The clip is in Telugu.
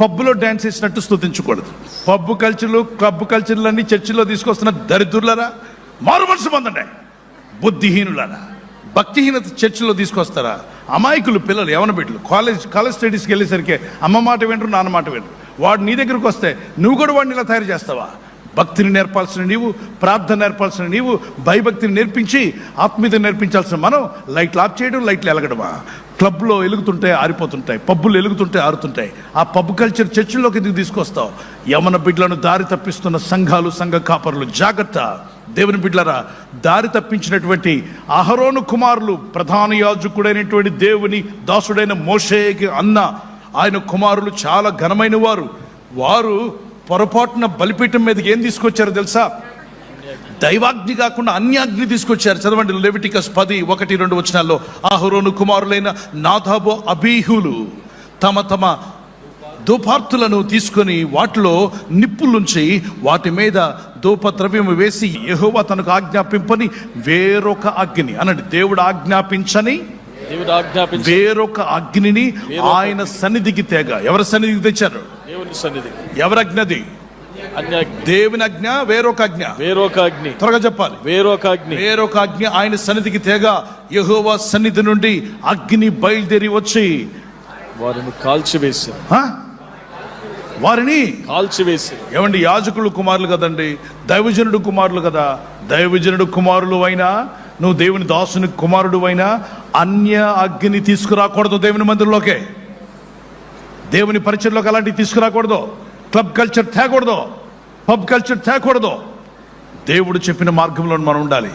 పబ్బులో డ్యాన్స్ వేసినట్టు స్థుతించకూడదు పబ్బు కల్చర్లు క్లబ్ కల్చర్లన్నీ చర్చిలో తీసుకొస్తున్న దరిద్రులరా? మారు మనసు పొందండి. బుద్ధిహీనులరా? భక్తిహీనత చర్చిలో తీసుకొస్తారా? అమాయకులు పిల్లలు యవన బిడ్డలు? కాలేజ్ కాలేజ్ స్టడీస్కి వెళ్ళేసరికి అమ్మ మాట వింటారు నాన్న మాట వింటారు వాడు నీ దగ్గరకు వస్తే నువ్వు కూడా వాడిని ఇలా తయారు చేస్తావా? భక్తిని నేర్పాల్సిన నీవు ప్రార్థన నేర్పాల్సిన నీవు భయభక్తిని నేర్పించి ఆత్మీయత నేర్పించాల్సిన మనం లైట్లు ఆఫ్ చేయడం లైట్లు ఎలగడమా క్లబ్లో వెలుగుతుంటే ఆరిపోతుంటాయి పబ్బులు వెలుగుతుంటే ఆరుతుంటాయి. ఆ పబ్ కల్చర్ చర్చిల్లోకి ఎందుకు తీసుకొస్తావు? యమన బిడ్డలను దారి తప్పిస్తున్న సంఘాలు సంఘ కాపరులు జాగ్రత్త. దేవుని బిడ్డలరా దారి తప్పించినటువంటి అహరోను కుమారులు ప్రధాన యాజకుడైనటువంటి దేవుని దాసుడైన మోషేకి అన్న ఆయన కుమారులు చాలా ఘనమైన వారు. వారు పొరపాటున బలిపీఠం మీదకి ఏం తీసుకొచ్చారో తెలుసా? దైవాగ్ని కాకుండా అన్యాగ్ని తీసుకొచ్చారు. చదవండి లెవిటికస్ పది ఒకటి రెండు వచనాల్లో. ఆహరోను కుమారులైన నాథాబో అబీహులు తమ తమ ధూపార్తులను తీసుకొని వాటిలో నిప్పులుంచి వాటి మీద ధూపద్రవ్యం వేసి యెహోవా తనకు ఆజ్ఞాపింపని వేరొక అగ్ని అనండి దేవుడు ఆజ్ఞాపించని దేవుడు ఆజ్ఞాపించి వేరొక అగ్నిని ఆయన సన్నిధికి తేగ. ఎవరి సన్నిధికి తెచ్చారు? దేవుని సన్నిధి ఎవరి అగ్నది దేవుని అజ్ఞ వేరొక అజ్ఞ. వేరొక అగ్ని. త్వరగా చెప్పాలి. వేరొక అగ్ని. వేరొక అగ్ని ఆయన సన్నిధికి తేగ యెహోవా సన్నిధి నుండి అగ్ని బయలుదేరి వచ్చి. వారిని కాల్చివేసి? వారిని? కాల్చివేసి. ఏమండి యాజకులు కుమారులు కదండి దైవజనుడు కుమారులు కదా. దైవజనుడు కుమారులు అయినా నువ్వు దేవుని దాసుని కుమారుడు అయినా అన్య అగ్ని తీసుకురాకూడదు దేవుని మందిరంలోకే. దేవుని పరిచయంలోకి అలాంటివి తీసుకురాకూడదు. క్లబ్ కల్చర్ తేకూడదు. పబ్ కల్చర్ తేకూడదు. దేవుడు చెప్పిన మార్గంలో మనం ఉండాలి.